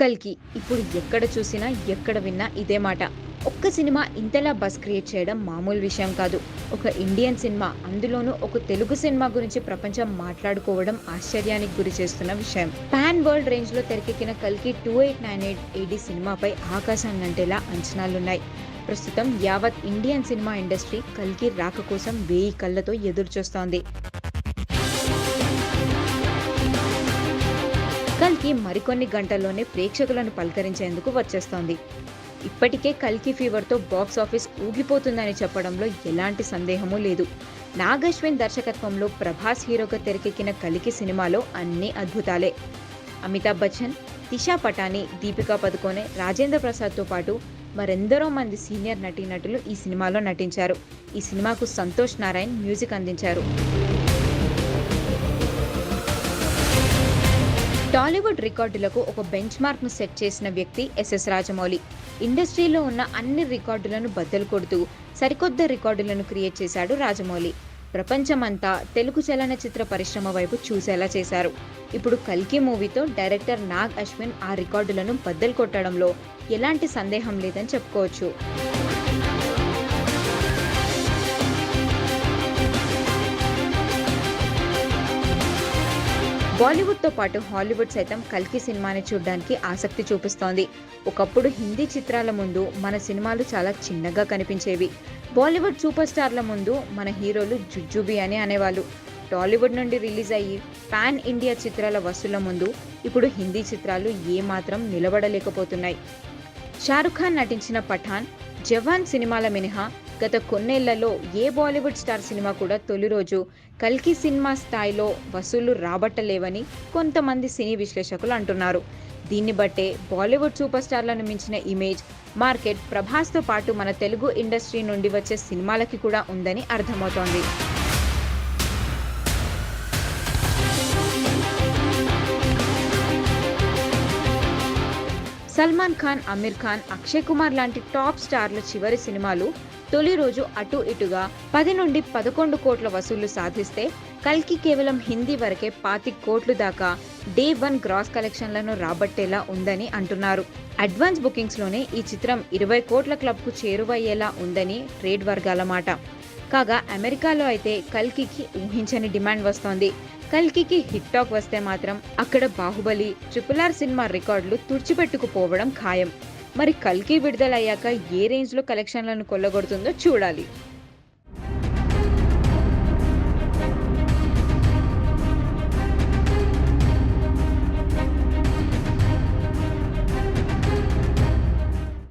కల్కి ఇప్పుడు ఎక్కడ చూసినా ఎక్కడ విన్నా ఇదే మాట. ఒక్క సినిమా ఇంతలా బస్ క్రియేట్ చేయడం మామూలు విషయం కాదు. ఒక ఇండియన్ సినిమా అందులోనూ ఒక తెలుగు సినిమా గురించి ప్రపంచం మాట్లాడుకోవడం ఆశ్చర్యానికి గురి చేస్తున్న విషయం. పాన్ వరల్డ్ రేంజ్లో తెరకెక్కిన కల్కి two eight nine eight AD సినిమాపై ఆకాశాన్ని అంటేలా అంచనాలున్నాయి. ప్రస్తుతం యావత్ ఇండియన్ సినిమా ఇండస్ట్రీ కల్కి రాక కోసం వేయి కళ్ళతో ఎదురు కల్కి మరికొన్ని గంటల్లోనే ప్రేక్షకులను పలకరించేందుకు వచ్చేస్తోంది. ఇప్పటికే కల్కి ఫీవర్తో బాక్స్ ఆఫీస్ ఊగిపోతుందని చెప్పడంలో ఎలాంటి సందేహమూ లేదు. నాగశ్విన్ దర్శకత్వంలో ప్రభాస్ హీరోగా తెరకెక్కిన కలికి సినిమాలో అన్ని అద్భుతాలే. అమితాబ్ బచ్చన్ దిశా పటాని దీపికా పదుకోనే రాజేంద్ర ప్రసాద్తో పాటు మరెందరో మంది సీనియర్ నటీనటులు ఈ సినిమాలో నటించారు. ఈ సినిమాకు సంతోష్ నారాయణ్ మ్యూజిక్ అందించారు. టాలీవుడ్ రికార్డులకు ఒక బెంచ్ మార్క్ను సెట్ చేసిన వ్యక్తి ఎస్ఎస్ రాజమౌళి. ఇండస్ట్రీలో ఉన్న అన్ని రికార్డులను బద్దలు కొడుతూ సరికొత్త రికార్డులను క్రియేట్ చేశాడు రాజమౌళి. ప్రపంచమంతా తెలుగు చలనచిత్ర పరిశ్రమ వైపు చూసేలా చేశారు. ఇప్పుడు కల్కి మూవీతో డైరెక్టర్ నాగ్ అశ్విన్ ఆ రికార్డులను బద్దలు కొట్టడంలో ఎలాంటి సందేహం లేదని చెప్పుకోవచ్చు. బాలీవుడ్తో పాటు హాలీవుడ్ సైతం కల్కి సినిమాని చూడడానికి ఆసక్తి చూపిస్తోంది. ఒకప్పుడు హిందీ చిత్రాల ముందు మన సినిమాలు చాలా చిన్నగా కనిపించేవి. బాలీవుడ్ సూపర్ స్టార్ల ముందు మన హీరోలు జుజుబి అని అనేవాళ్ళు. టాలీవుడ్ నుండి రిలీజ్ అయ్యి పాన్ ఇండియా చిత్రాల వసూళ్ళ ముందు ఇప్పుడు హిందీ చిత్రాలు ఏమాత్రం నిలబడలేకపోతున్నాయి. షారుఖ్ ఖాన్ నటించిన పఠాన్ జవాన్ సినిమాల మినహా గత కొన్నేళ్ళలో ఏ బాలీవుడ్ స్టార్ సినిమా కూడా తొలి రోజు కల్కి సినిమా స్థాయిలో వసూళ్ళు రాబట్టలేవని కొంతమంది సినీ విశ్లేషకులు అంటున్నారు. దీన్ని బట్టే బాలీవుడ్ సూపర్ స్టార్లను మించిన ఇమేజ్ మార్కెట్ ప్రభాస్తో పాటు మన తెలుగు ఇండస్ట్రీ నుండి వచ్చే సినిమాలకి కూడా ఉందని అర్థమవుతోంది. సల్మాన్ ఖాన్ అమీర్ ఖాన్ అక్షయ్ కుమార్ లాంటి టాప్ స్టార్ల చివరి సినిమాలు తొలి రోజు అటు ఇటుగా పది నుండి పదకొండు కోట్ల వసూళ్ళు సాధిస్తే కల్కి కేవలం హిందీ వరకే పాతి కోట్లు దాకా డే వన్ గ్రాస్ కలెక్షన్లను రాబట్టేలా ఉందని అంటున్నారు. అడ్వాన్స్ బుకింగ్స్లోనే ఈ చిత్రం ఇరవై కోట్ల క్లబ్కు చేరువయ్యేలా ఉందని ట్రేడ్ వర్గాల మాట. కాగా అమెరికాలో అయితే కల్కికి ఊహించని డిమాండ్ వస్తోంది. కల్కికి హిట్ టాక్ వస్తే మాత్రం అక్కడ బాహుబలి ట్రిపుల్ ఆర్ సినిమా రికార్డులు తుడిచిపెట్టుకుపోవడం ఖాయం. మరి కల్కి విడుదలయ్యాక ఏ రేంజ్లో కలెక్షన్లను కొల్లగొడుతుందో చూడాలి.